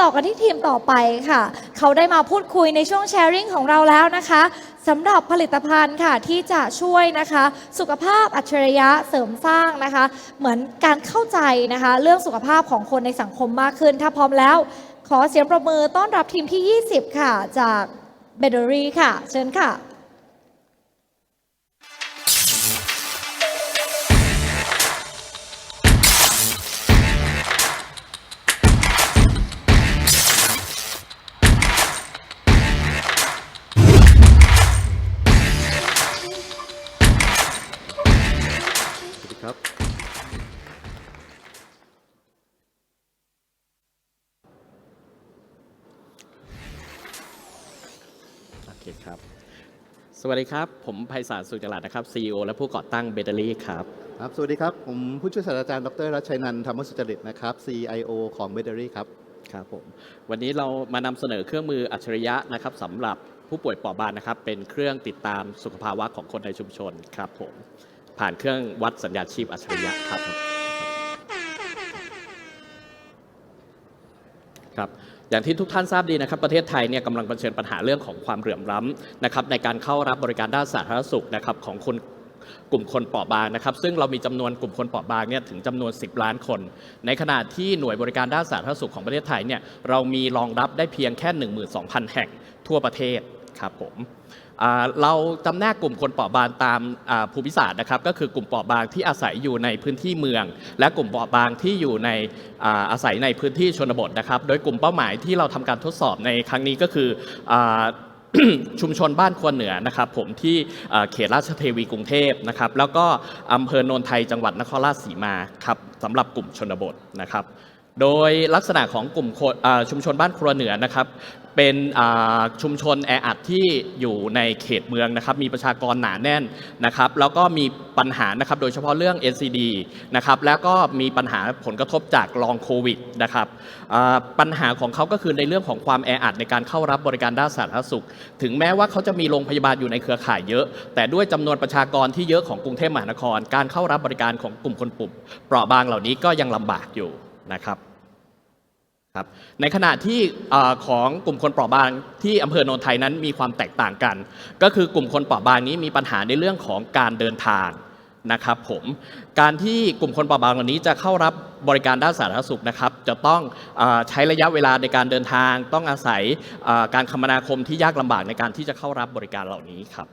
ต่อกันที่ทีมต่อไปค่ะ เขาได้มาพูดคุยในช่วงแชร์ริ่งของเราแล้วนะคะสำหรับผลิตภัณฑ์ค่ะที่จะช่วยนะคะ สุขภาพอัจฉริยะเสริมสร้างนะคะ เหมือนการเข้าใจนะคะ เรื่องสุขภาพของคนในสังคมมากขึ้น ถ้าพร้อมแล้ว ขอเสียงประมือต้อนรับทีมที่ 20 ค่ะ จากเบเดอรี่ค่ะ เชิญค่ะ สวัสดีครับ ผมไพศาลสุจรัตน์นะครับ CEO และผู้ก่อตั้งเบเดอรี่ครับ ครับ สวัสดีครับ ผมผู้ช่วยศาสตราจารย์ดรรัชชัยนันท์ธรรมสุจริตนะครับ CIO ของ b a t e r y ครับ ครับผม วันนี้เรามานำเสนอเครื่องมืออัจฉริยะนะครับสำหรับผู้ป่วยปอบบางนะครับ เป็นเครื่องติดตามสุขภาวะของคนในชุมชนครับผม ผ่านเครื่องวัดสัญญาณชีพอัจฉริยะครับ อย่างที่ทุกท่านทราบดีนะครับประเทศไทยเนี่ยกำลังเผชิญปัญหาเรื่องของความเหลื่อมล้ำนะครับในการเข้ารับบริการด้านสาธารณสุขนะครับของคนกลุ่มคนเปราะบางนะครับ ซึ่งเรามีจำนวนกลุ่มคนเปราะบางเนี่ยถึงจำนวน 10 ล้านคน ในขณะที่หน่วยบริการด้านสาธารณสุขของประเทศไทยเนี่ยเรามีรองรับได้เพียงแค่ 12,000 แห่งทั่วประเทศครับผม เราจำแนกกลุ่มคนเปราะบางตามภูมิศาสตร์นะครับ ก็คือกลุ่มเปราะบางที่อาศัยอยู่ในพื้นที่เมือง และกลุ่มเปราะบางที่อยู่ในอาศัยในพื้นที่ชนบทนะครับ โดยกลุ่มเป้าหมายที่เราทำการทดสอบในครั้งนี้ก็คือชุมชนบ้านครัวเหนือนะครับผมที่เขตราชเทวีกรุงเทพนะครับแล้วก็อำเภอโนนไทยจังหวัดนครราชสีมาครับสำหรับกลุ่มชนบทนะครับ โดยลักษณะของกลุ่มชุมชนบ้านครัวเหนือนะครับ เป็นชุมชนแออัดที่อยู่ในเขตเมืองนะครับ มีประชากรหนาแน่นนะครับ แล้วก็มีปัญหานะครับ โดยเฉพาะเรื่อง NCD นะครับ แล้วก็มีปัญหาผลกระทบจากลองโควิดนะครับปัญหาของเขาก็คือในเรื่องของความแออัดในการเข้ารับบริการด้านสาธารณสุข ถึงแม้ว่าเขาจะมีโรงพยาบาลอยู่ในเครือข่ายเยอะ แต่ด้วยจำนวนประชากรที่เยอะของกรุงเทพมหานคร การเข้ารับบริการของกลุ่มคนปุ่มเปราะบางเหล่านี้ก็ยังลำบากอยู่นะครับ ครับในขณะที่ของกลุ่มคนเปราะบางที่อำเภอโนนไทยนั้นมีความแตกต่างกัน ก็คือกลุ่มคนเปราะบางนี้มีปัญหาในเรื่องของการเดินทางนะครับผมการที่กลุ่มคนเปราะบางเหล่านี้จะเข้ารับบริการด้านสาธารณสุขนะครับ จะต้องอใช้ระยะเวลาในการเดินทาง ต้องอาศัยการคมนาคมที่ยากลำบากในการที่จะเข้ารับบริการเหล่านี้ครับ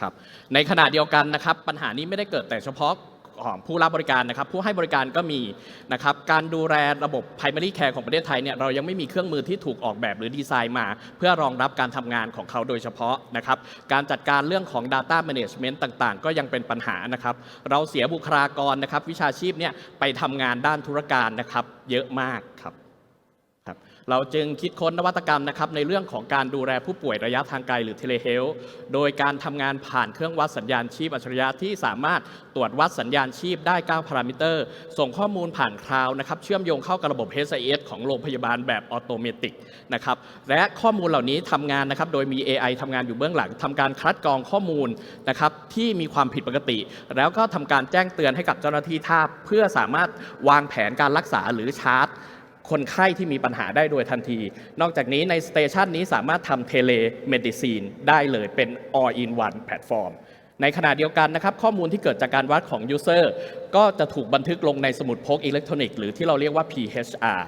ครับในขณะเดียวกันนะครับ ปัญหานี้ไม่ได้เกิดแต่เฉพาะ ของผู้รับบริการนะครับ ผู้ให้บริการก็มีนะครับการดูแลระบบ primary care ของประเทศไทยเนี่ยเรายังไม่มีเครื่องมือที่ถูกออกแบบหรือดีไซน์มา เพื่อรองรับการทำงานของเขาโดยเฉพาะนะครับการจัดการเรื่องของ data management ต่างๆ ก็ยังเป็นปัญหานะครับ เราเสียบุคลากรนะครับ วิชาชีพเนี่ยไปทำงานด้านธุรการนะครับ เยอะมากครับ เราจึงคิดค้นนวัตกรรมนะครับในเรื่องของการดูแลผู้ป่วยระยะทางไกลหรือเทเลเฮลโดยการทำงานผ่านเครื่องวัดสัญญาณชีพอัจฉริยะที่สามารถตรวจวัดสัญญาณชีพได้ 9 พารามิเตอร์ ส่งข้อมูลผ่านคลาวนะครับเชื่อมโยงเข้ากับระบบ HIS ของโรงพยาบาลแบบออโตเมติกนะครับและข้อมูลเหล่านี้ทำงานนะครับโดยมี AI ทำงานอยู่เบื้องหลังทำการคัดกรองข้อมูลนะครับที่มีความผิดปกติ แล้วก็ทำการแจ้งเตือนให้กับเจ้าหน้าที่ท่าเพื่อสามารถวางแผนการรักษาหรือชาร์จ คนไข้ที่มีปัญหาได้โดยทันที นอกจากนี้ในสเตชันนี้สามารถทำเทเลเมดิซีนได้เลยเป็น all in one แพลตฟอร์มในขณะเดียวกันนะครับข้อมูลที่เกิดจากการวัดของ User ก็จะถูกบันทึกลงในสมุดพกอิเล็กทรอนิกส์หรือที่เราเรียกว่า PHR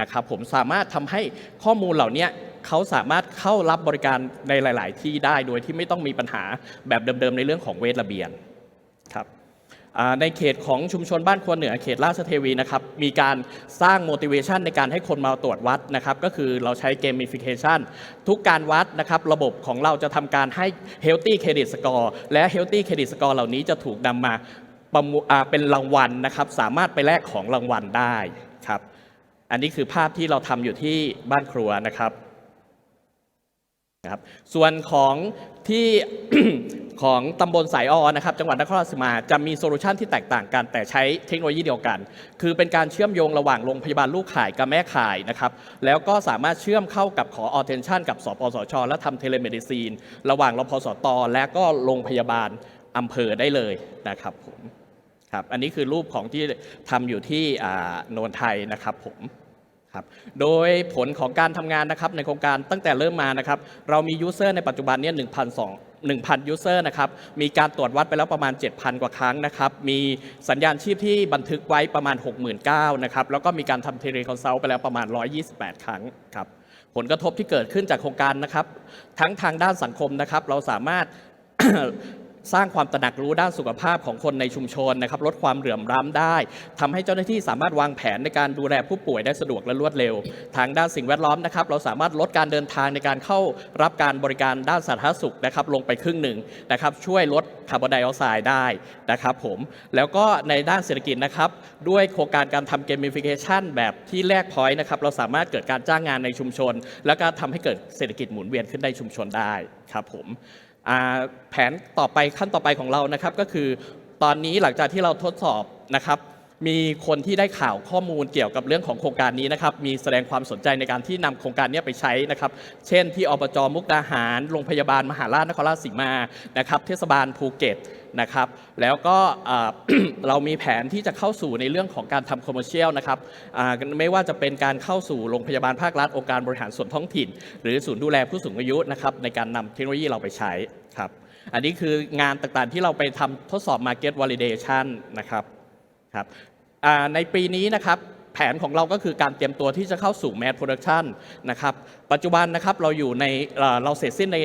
นะครับผมสามารถทำให้ข้อมูลเหล่านี้เขาสามารถเข้ารับบริการในหลาย ๆ ที่ได้โดยที่ไม่ต้องมีปัญหาแบบเดิม ๆ ในเรื่องของเวทระเบียนครับ ในเขตของชุมชนบ้านครัวเหนือเขตราชเทวีนะครับมีการสร้าง motivation ในการให้คนมาตรวจวัดนะครับก็คือเราใช้ gamification ทุกการวัดนะครับระบบของเราจะทำการให้ healthy credit score และ healthy credit score เหล่านี้จะถูกนำมาประมูอ่าเป็นรางวัลนะครับสามารถไปแลกของรางวัลได้ครับอันนี้คือภาพที่เราทำอยู่ที่บ้านครัวนะครับ นะครับส่วนของที่ของตำบลสายออนะครับจังหวัดนครราชสีมาจะมีโซลูชันที่แตกต่างกัน แต่ใช้เทคโนโลยีเดียวกัน คือเป็นการเชื่อมโยงระหว่างโรงพยาบาลลูกข่ายกับแม่ข่ายนะครับแล้วก็สามารถเชื่อมเข้ากับขออ attention กับสปสช และทำเทเลเมดิซีน ระหว่างรพสต และก็โรงพยาบาลอำเภอได้เลยนะครับผมครับอันนี้คือรูปของที่ทำอยู่ที่โนนไทยนะครับผม ครับโดยผลของการทำงานนะครับในโครงการตั้งแต่เริ่มมานะครับเรามียูเซอร์ในปัจจุบันเนี่ย1,200 1,000 ยูเซอร์นะครับ มีการตรวจวัดไปแล้วประมาณ 7,000 กว่าครั้งนะครับ มีสัญญาณชีพที่บันทึกไว้ประมาณ 69,000นะครับ แล้วก็มีการทำเทเลคอนซัลท์ไปแล้วประมาณ 128 ครั้งครับ ผลกระทบที่เกิดขึ้นจากโครงการนะครับ ทั้งทางด้านสังคมนะครับ เราสามารถ สร้างความตระหนักรู้ด้านสุขภาพของคนในชุมชนนะครับลดความเหลื่อมล้ำได้ทำให้เจ้าหน้าที่สามารถวางแผนในการดูแลผู้ป่วยได้สะดวกและรวดเร็ว ทางด้านสิ่งแวดล้อมนะครับเราสามารถลดการเดินทางในการเข้ารับการบริการด้านสาธารณสุขนะครับลงไปครึ่งหนึ่งนะครับช่วยลดคาร์บอนไดออกไซด์ได้นะครับผมแล้วก็ในด้านเศรษฐกิจนะครับด้วยโครงการการทำเกมฟิเคชันแบบที่แลกพอยต์นะครับเราสามารถเกิดการจ้างงานในชุมชน แล้วก็ทำให้เกิดเศรษฐกิจหมุนเวียนขึ้นในชุมชนได้ครับผม แผนต่อไปขั้นต่อไปของเรานะครับก็คือ ตอนนี้หลังจากที่เราทดสอบนะครับมีคนที่ได้ข่าวข้อมูลเกี่ยวกับเรื่องของโครงการนี้นะครับ มีแสดงความสนใจในการที่นำโครงการนี้ไปใช้นะครับ เช่นที่อบจมุกดาหาร โรงพยาบาลมหาราชนครราชสีมา นะครับ เทศบาลภูเก็ต นะครับ แล้วก็เรามีแผนที่จะเข้าสู่ในเรื่องของการทำคอมเมอร์เชียลนะครับไม่ว่าจะเป็นการเข้าสู่โรงพยาบาลภาครัฐองค์การบริหารส่วนท้องถิ่น หรือศูนย์ดูแลผู้สูงอายุนะครับในการนำเทคโนโลยีเราไปใช้ครับอันนี้คืองานต่างๆที่เราไปทำทดสอบ Market Validation นะครับครับในปีนี้นะครับ แผนของเราก็คือการเตรียมตัวที่จะเข้าสู่ Mass Production นะครับ ปัจจุบันนะครับเราอยู่ในเราเสร็จสิ้นใน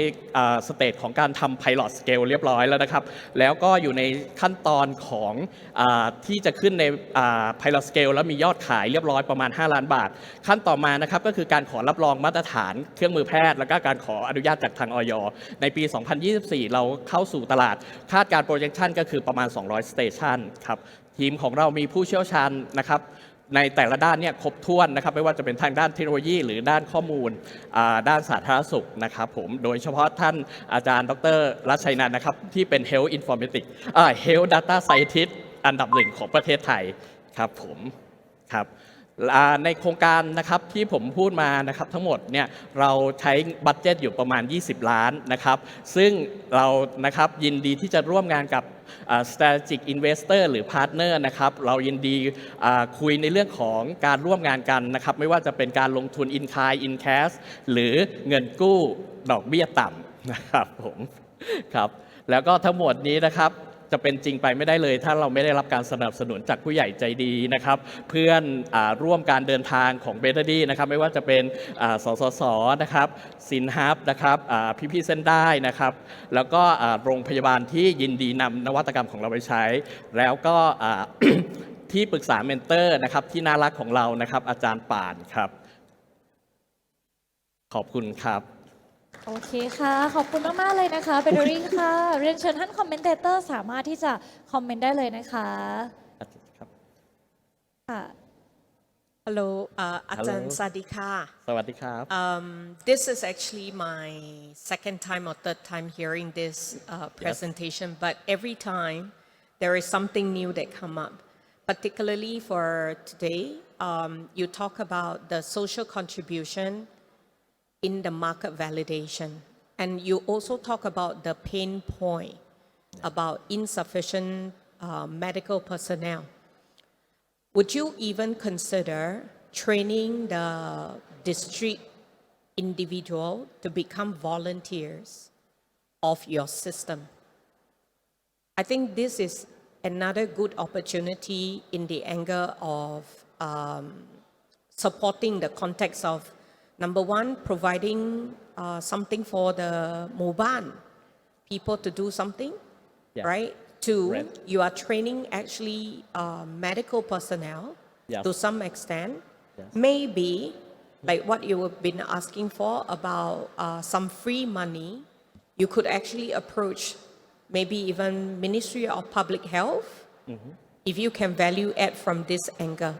สเตจของการทำ Pilot Scale เรียบร้อยแล้วนะครับ แล้วก็อยู่ในขั้นตอนของอที่จะขึ้นในอ่า Pilot Scale แล้วมียอดขายเรียบร้อยประมาณ 5 ล้านบาท ขั้นต่อมานะครับก็คือการขอรับรองมาตรฐานเครื่องมือแพทย์ แล้วก็การขออนุญาตจากทางออยในปี 2024 เราเข้าสู่ตลาดคาดการ projection ก็คือประมาณ 200 station ครับทีมของเรามีผู้เชี่ยวชาญนะครับ ในแต่ละด้านเนี่ยครบถ้วนนะครับไม่ว่าจะเป็นทางด้านเทคโนโลยี หรือด้านข้อมูลด้านสาธารณสุขนะครับผมโดยเฉพาะท่านอาจารย์ ดรรัชชัยนันท์นะครับ ที่เป็น Health Informatics Health Data Scientist อันดับหนึ่งของประเทศไทยครับผมครับ ในโครงการนะครับที่ผมพูดมานะครับทั้งหมดเนี่ยเราใช้บัตเจตอยู่ประมาณ 20 ล้านนะครับ ซึ่งเรานะครับยินดีที่จะร่วมงานกับ strategic investor หรือ partner นะครับ เรายินดีคุยในเรื่องของการร่วมงานกันนะครับ ไม่ว่าจะเป็นการลงทุน in kind in cash หรือเงินกู้ดอกเบี้ยต่ำนะครับผมครับ แล้วก็ทั้งหมดนี้นะครับ จะเป็นจริงไปไม่ได้เลย ถ้าเราไม่ได้รับการสนับสนุนจากผู้ใหญ่ใจดีนะครับ เพื่อนอร่วมการเดินทางของเบเ a ดี้นะครับ ไม่ว่าจะเป็นสสสนะครับสินฮับนะครับพี่พี่เส้นได้นะครับ แล้วก็โรงพยาบาลที่ยินดีนำนวัตกรรมของเราไปใช้ แล้วก็ที่ปรึกษาเมนเตอร์นะครับที่น่ารักของเรานะครับ อาจารย์ป่านครับ ขอบคุณครับ โอเคค่ะ ขอบคุณมาก ๆ เลยนะคะเบเดอรี่ค่ะ เรียนเชิญท่านคอมเมนเตเตอร์สามารถที่จะคอมเมนต์ได้เลยนะคะครับ ค่ะ Hello, uh, Ajahn Hello. Sadika. สวัสดีครับ Um, this is actually my second time or third time hearing this uh, presentation, but every time there is something new that come up. Particularly for today, um, you talk about the social contribution in the market validation, and you also talk about the pain point about insufficient uh, medical personnel. Would you even consider training the district individual to become volunteers of your system? I think this is another good opportunity in the angle of um, supporting the context of number one, providing uh, something for the Moban people to do something, Yeah. right? Two, Right. you are training actually uh, medical personnel to some extent. Yes. Maybe, like what you have been asking for about uh, some free money, you could actually approach maybe even Ministry of Public Health if you can value add from this angle.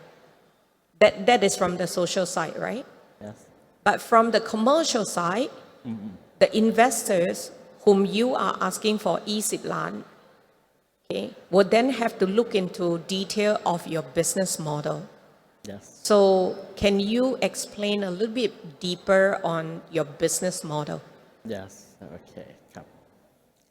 That, that is from the social side, right? yes. But from the commercial side, the investors whom you are asking for e-zip land, okay, would then have to look into detail of your business model. yes. So can you explain a little bit deeper on your business model? yes โอเคครับ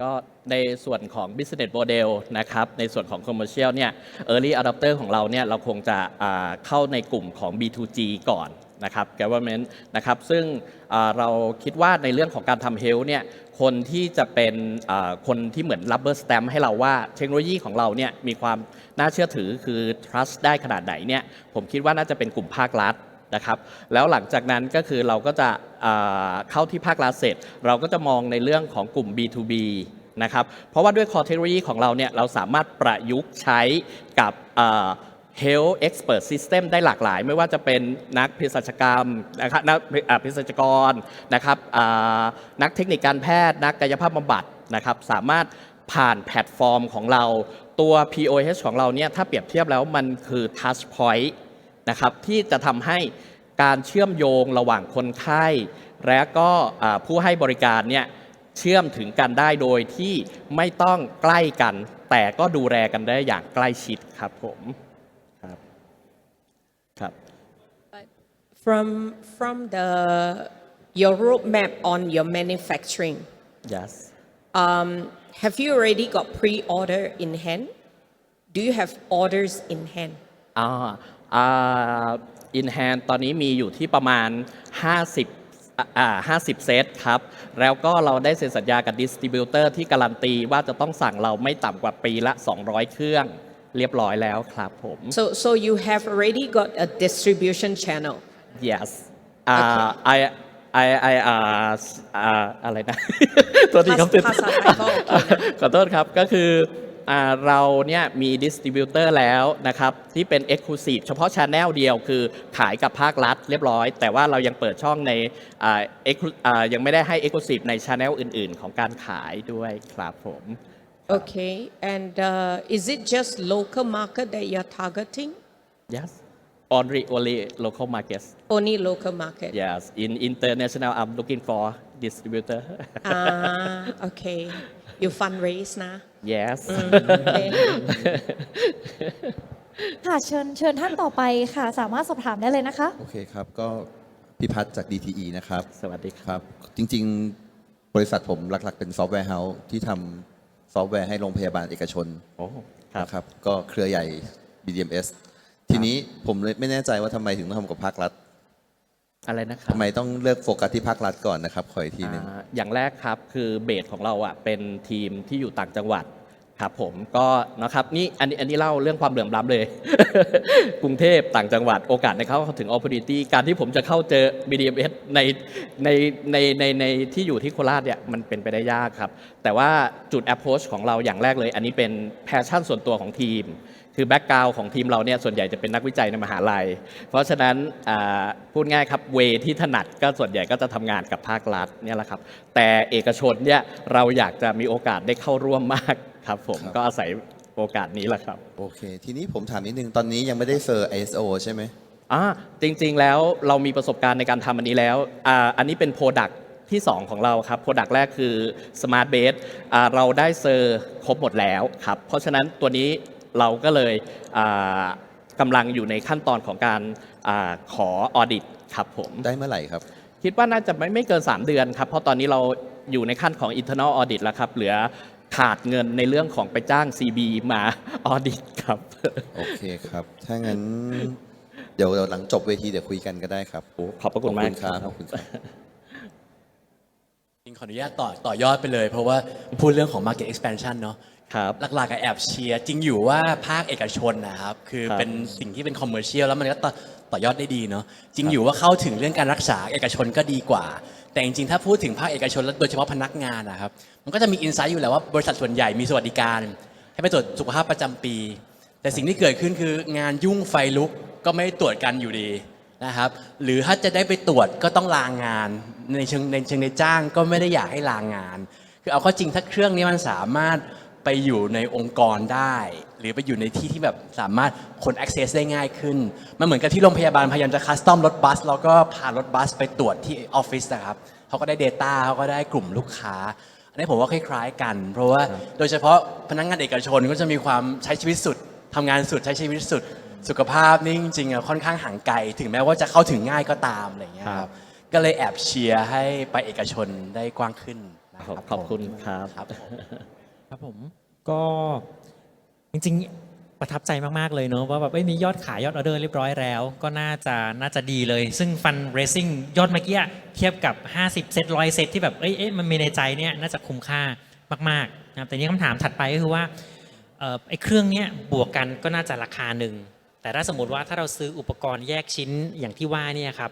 ก็ในส่วนของ business model นะครับ ในส่วนของ commercial เนี่ย early adopter ของเราเนี่ย เราคงจะอ่าเข้าในกลุ่มของ B2G ก่อน นะครับ government นะครับซึ่งเราคิดว่าในเรื่องของการทำ health เนี่ยคนที่จะเป็นคนที่เหมือน rubber stamp ให้เราว่าเทคโนโลยีของเราเนี่ยมีความน่าเชื่อถือคือ trust ได้ขนาดไหนเนี่ยผมคิดว่าน่าจะเป็นกลุ่มภาครัฐนะครับแล้วหลังจากนั้นก็คือเราก็จะเข้าที่ภาครัฐเสร็จ เราก็จะมองในเรื่องของกลุ่ม B2B นะครับเพราะว่าด้วยคอเทคโนโลยีของเราเนี่ยเราสามารถประยุกต์ใช้กับ Health Expert System ได้หลากหลาย ไม่ว่าจะเป็นนักเภสัชกรรมนะครับนักอ่าเภสัชกรนะครับนักเทคนิคการแพทย์ นักกายภาพบำบัดนะครับสามารถผ่านแพลตฟอร์มของเราตัว POH ของเราเนี่ยถ้าเปรียบเทียบแล้วมันคือ Touch Point นะครับที่จะทำให้การเชื่อมโยงระหว่างคนไข้ และก็ผู้ให้บริการเนี่ยเชื่อมถึงกันได้โดยที่ไม่ต้องใกล้กัน แต่ก็ดูแลกันได้อย่างใกล้ชิดครับผม From from the your roadmap on your manufacturing, yes have you already got pre-order in hand? Do you have orders in hand? อ่าอ่า in hand ตอนนี้มีอยู่ที่ประมาณ 50อ่า50 เซตครับ แล้วก็เราได้เซ็นสัญญากับดิสติบิวเตอร์ที่การันตีว่าจะต้องสั่งเราไม่ต่ำกว่าปีละ 200 เครื่องเรียบร้อยแล้วครับผม So so you have already got a distribution channel. Yes อ่า I I I อ่าอ่าอะไรนะ ตัวทีครับภาษาไทยก็โอเคนะ ขอโทษครับก็คืออ่าเราเนี่ยมีดิสติบิวเตอร์แล้วนะครับที่เป็น Exclusive เฉพาะช n แนลเดียวคือขายกับภาครัฐเรียบร้อย แต่ว่าเรายังเปิดช่องในอ่า exclu- อ่ายังไม่ได้ให้ Exclusive ในช n แนลอื่น ๆ ของการขายด้วยครับผม Okay, and uh, is it just local market that you're targeting? yes only only local markets Only local market. yes in international I'm looking for distributor Ah, okay. You fundraise นะ yes Okay. ค่ะเชิญเชิญท่านต่อไปค่ะ สามารถสอบถามได้เลยนะคะ โอเคครับ ก็พิพัฒน์จาก DTE นะครับสวัสดีครับครับ จริง ๆ บริษัทผมหลัก ๆ เป็นซอฟต์แวร์เฮาส์ที่ทำซอฟต์แวร์ให้โรงพยาบาลเอกชนโอ้ ครับ นะครับ ก็เครือใหญ่ BDMS ทีนี้ผมเลยไม่แน่ใจว่าทำไมถึงต้องทำกับภาครัฐอะไรนะครับทำไมต้องเลือกโฟกัสที่ภาครัฐก่อนนะครับขออีกทีหนึ่ง อ่าอย่างแรกครับคือเบสของเราอะเป็นทีมที่อยู่ต่างจังหวัดครับผมก็นะครับนี่อันนี้อันนี้เล่าเรื่องความเหลื่อมล้ำเลย กรุงเทพต่างจังหวัดโอกาสในเข้าถึง opportunity การที่ผมจะเข้าเจอ BDMS ในในในในในที่อยู่ที่โคราชเนี่ยมันเป็นไปได้ยากครับ แต่ว่าจุด approach ของเราอย่างแรกเลย อันนี้เป็น passion ส่วนตัวของทีม คือแบ็กกราวของทีมเราเนี่ยส่วนใหญ่จะเป็นนักวิจัยในมหาลัย เพราะฉะนั้นอ่าพูดง่ายครับเวที่ถนัดก็ส่วนใหญ่ก็จะทำงานกับภาครัฐเนี่ยแหละครับ แต่เอกชนเนี่ยเราอยากจะมีโอกาสได้เข้าร่วมมากครับผมครับก็อาศัยโอกาสนี้แหละครับ โอเค ทีนี้ผมถามนิดนึง ตอนนี้ยังไม่ได้เซอร์ ISO ใช่ไหมอ่าจริง ๆ แล้วเรามีประสบการณ์ในการทำอันนี้แล้วอ่าอันนี้เป็น Product ที่ 2 ของเราครับ Product แรกคือ Smart Base อ่าเราได้เซอร์ครบหมดแล้วครับ เพราะฉะนั้นตัวนี้ เราก็เลยอ่ากำลังอยู่ในขั้นตอนของการอาขอออดิตครับผมได้เมื่อไหร่ครับ คิดว่าน่าจะไม่ไม่เกิน 3 เดือนครับ เพราะตอนนี้เราอยู่ในขั้นของ internal audit แล้วครับ เหลือขาดเงินในเรื่องของไปจ้าง CB มา audit ครับ โอเคครับ ถ้างั้นเดี๋ยวเดี๋ยวหลังจบเวทีเดี๋ยวคุยกันก็ได้ครับ ขอบพระคุณมากครับขอบคุณครับจริงขออนุญาตต่อต่อยอดไปเลย เพราะว่าพูดเรื่องของ market expansion เนาะ ครับหลักๆก็แอบเชียร์จริงอยู่ว่าภาคเอกชนนะครับ คือครับเป็นสิ่งที่เป็น commercial แล้วมันก็ต่อต่อยอดได้ดีเนาะจริงอยู่ว่าเข้าถึงเรื่องการรักษาเอกชนก็ดีกว่า แต่จริงๆถ้าพูดถึงภาคเอกชนแล้วโดยเฉพาะพนักงานนะครับมันก็จะมีอินไซต์อยู่แล้วว่าบริษัทส่วนใหญ่มีสวัสดิการ ให้ไปตรวจสุขภาพประจำปี แต่สิ่งที่เกิดขึ้นคืองานยุ่งไฟลุกก็ไม่ได้ตรวจกันอยู่ดีนะครับ หรือถ้าจะได้ไปตรวจก็ต้องลางงานในเชิงในเชิงในจ้างก็ไม่ได้อยากให้ลางงาน คือเอาเข้อจริงถ้าเครื่องนี้มันสามารถ ไปอยู่ในองค์กรได้ หรือไปอยู่ในที่ที่แบบสามารถคน access ได้ง่ายขึ้น มันเหมือนกับที่โรงพยาบาลพยายามจะคัสตอมรถบัส แล้วก็พารถบัสไปตรวจที่ออฟฟิศนะครับเขาก็ได้ Data เขาก็ได้กลุ่มลูกค้า อันนี้ผมว่าคล้ายๆกัน เพราะว่าโดยเฉพาะพนักงานเอกชนก็จะมีความใช้ชีวิตสุดทำงานสุดใช้ชีวิตสุด สุขภาพนี่จริงๆอะค่อนข้างห่างไกล ถึงแม้ว่าจะเข้าถึงง่ายก็ตามอะไรอย่างเงี้ยคครัรับบก็เลยแอบเชียร์ให้ไปเอกชนได้กว้างขึ้นนะขอบขอบคุณครับครับผม ครับผมก็จริงๆ ประทับใจมากๆเลยเนอะว่าแบบเอ้ยมียอดขายยอดออเดอร์เรียบร้อยแล้ว ก็น่าจะน่าจะดีเลย ซึ่งฟันเรซิ่งยอดเมื่อกี้เทียบกับ 50 เซตร้อยเซตที่แบบเอ้ยเอ๊ะมันมีในใจเนี่ยน่าจะคุ้มค่ามากๆนะครับแต่นี้คำถามถัดไปก็คือว่าไอ้เครื่องเนี้ยบวกกันก็น่าจะราคาหนึ่งแต่ถ้าสมมติว่าถ้าเราซื้ออุปกรณ์แยกชิ้นอย่างที่ว่าเนี่ยครับ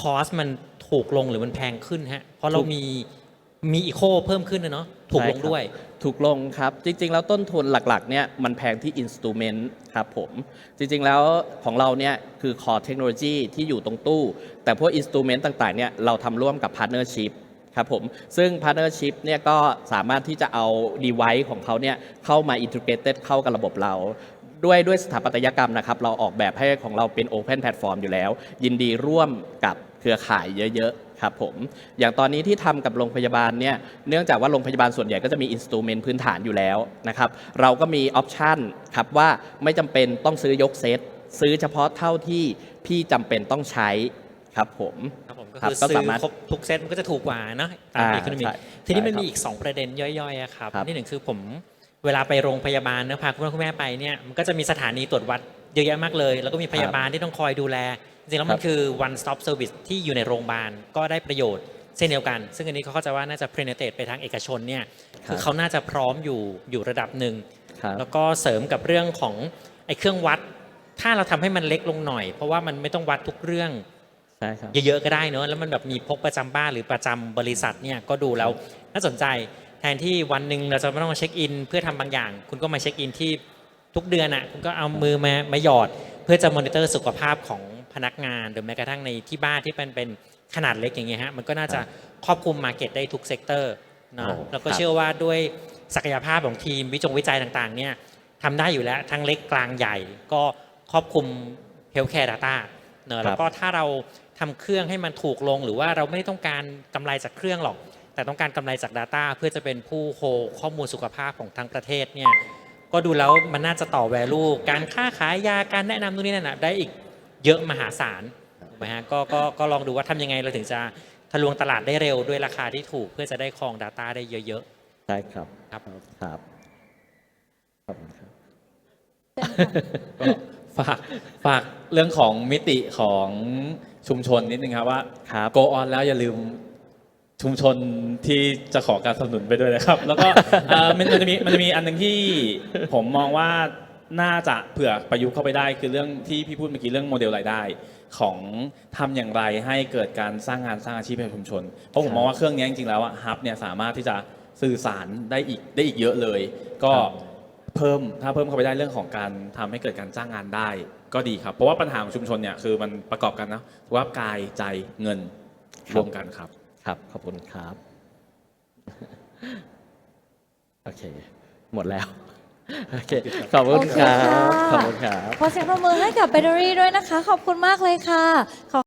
คอสมันถูกลงหรือมันแพงขึ้นฮะเพราะเรามีมีอีโคเพิ่มขึ้นนะเนาะถูกลงด้วย ถูกลงครับ จริง ๆ แล้วต้นทุนหลักๆเนี่ยมันแพงที่อินสตูเมนต์ครับผม จริง ๆ แล้วของเราเนี่ยคือคอเทคโนโลยีที่อยู่ตรงตู้ แต่พวกอินสตูเมนต์ต่างๆเนี่ยเราทำร่วมกับพาร์เนอร์ชิพครับผม ซึ่งพาร์ n เนอร์ชิพเนี่ยก็สามารถที่จะเอา device ของเขาเนี่ยเข้ามา integrated เข้ากับระบบเรา ด้วยด้วยสถาปัตยกรรมนะครับ เราออกแบบให้ของเราเป็น Open Platform อยู่แล้ว ยินดีร่วมกับเครือข่ายเยอะ ๆ ครับผมอย่างตอนนี้ที่ทำกับโรงพยาบาลเนี่ยเนื่องจากว่าโรงพยาบาลส่วนใหญ่ก็จะมีอินสตูเมนต์พื้นฐานอยู่แล้วนะครับเราก็มีออปชันครับว่าไม่จำเป็นต้องซื้อยกเซตซื้อเฉพาะเท่าที่พี่จำเป็นต้องใช้ครับผมครับผมก็ครับคือก็ซื้สาอมารถครบทุกเซตมันก็จะถูกกว่าเนอะตามอ่าอีโคโนมิกใช่ทีนี้มันใช่ครับมีอีก 2 ประเด็นย่อยๆอะครับครับนี่หนึ่งคือผมเวลาไปโรงพยาบาลเนอะพาคุณพ่อคุณแม่ไปเนี่ยมันก็จะมีสถานีตรวจวัดเยอะแยะมากเลย แล้วก็มีพยาบาลที่ต้องคอยดูแล จริงๆแล้วมันครับคือ one stop service ที่อยู่ในโรงพยาบาลก็ได้ประโยชน์เช่นเดียวกัน ซึ่งอันนี้เขาเข้าใจว่าน่าจะ penetrate ไปทางเอกชนเนี่ยคือเขาน่าจะพร้อมอยู่อยู่ระดับหนึ่งครับแล้วก็เสริมกับเรื่องของไอ้เครื่องวัด ถ้าเราทำให้มันเล็กลงหน่อย เพราะว่ามันไม่ต้องวัดทุกเรื่องใช่ครับเยอะๆก็ได้เนอะแล้วมันแบบมีพกประจำบ้านหรือประจำบริษัทเนี่ยก็ดูแล้วน่าสนใจแทนที่วันหนึ่งเราจะไม่ต้องมาเช็คอิน เพื่อทำบางอย่าง คุณก็มาเช็คอินที่ทุกเดือนอะคุณก็เอามือมามาหยอด เพื่อจะมอนิเตอร์สุขภาพของ พนักงานหรือแม้กระทั่งในที่บ้านที่เป็นเป็นขนาดเล็กอย่างเงี้ยฮะมันก็น่าจะครอบคลุมมาเก็ตได้ทุกเซกเตอร์เนาะโอ้แล้วก็ครับเชื่อว่าด้วยศักยภาพของทีมวิจงวิจัยต่างๆเนี่ยทำได้อยู่แล้วทั้งเล็กกลางใหญ่ก็ครอบคลุม Healthcare Data เนอะแล้วก็ถ้าเราทำเครื่องให้มันถูกลง หรือว่าเราไม่ได้ต้องการกำไรจากเครื่องหรอก แต่ต้องการกำไรจาก Data เพื่อจะเป็นผู้โฮข้อมูลสุขภาพของทั้งประเทศเนี่ยก็ดูแล้วมันน่าจะต่อ value การค้าขายยาการแนะนำนู่นนี่นั่นนะได้อีก เยอะมหาศาลถูกไหมฮะก็ก็ก็ลองดูว่าทำยังไงเราถึงจะทะลวงตลาดได้เร็วด้วยราคาที่ถูกเพื่อจะได้ครอง Data ได้เยอะใช่ครับๆครับ ครับขอบคุณครับ ก็ฝากฝากเรื่องของมิติของชุมชนนิดนึงครับว่า ครับโกออนแล้วอย่าลืมชุมชนที่จะขอการสนับสนุนไปด้วยนะครับ แล้วก็เอ่อมันมันจะมีมันจะมีอันหนึ่งที่ผมมองว่า น่าจะเผื่อประยุกต์เข้าไปได้คือเรื่องที่พี่พูดเมื่อกี้เรื่องโมเดลรายได้ ของทำอย่างไรให้เกิดการสร้างงานสร้างอาชีพให้ชุมชน เพราะผมมองว่าเครื่องนี้จริงๆแล้วฮับเนี่ยสามารถที่จะสื่อสารได้อีกได้อีกเยอะเลย ก็เพิ่มถ้าเพิ่มเข้าไปได้เรื่องของการทำให้เกิดการจ้างงานได้ ก็ดีครับ เพราะว่าปัญหาของชุมชนเนี่ยคือมันประกอบกันนะสุขภาพกายใจเงินครับรวมกันครับครับขอบคุณครับโอเค หมดแล้ว โอเคขอบคุณครับโอเคค่ะขอบคุณครับ ขอเสียงปรบมือให้กับแบตเตอรี่ด้วยนะคะ ขอบคุณมากเลยค่ะขอ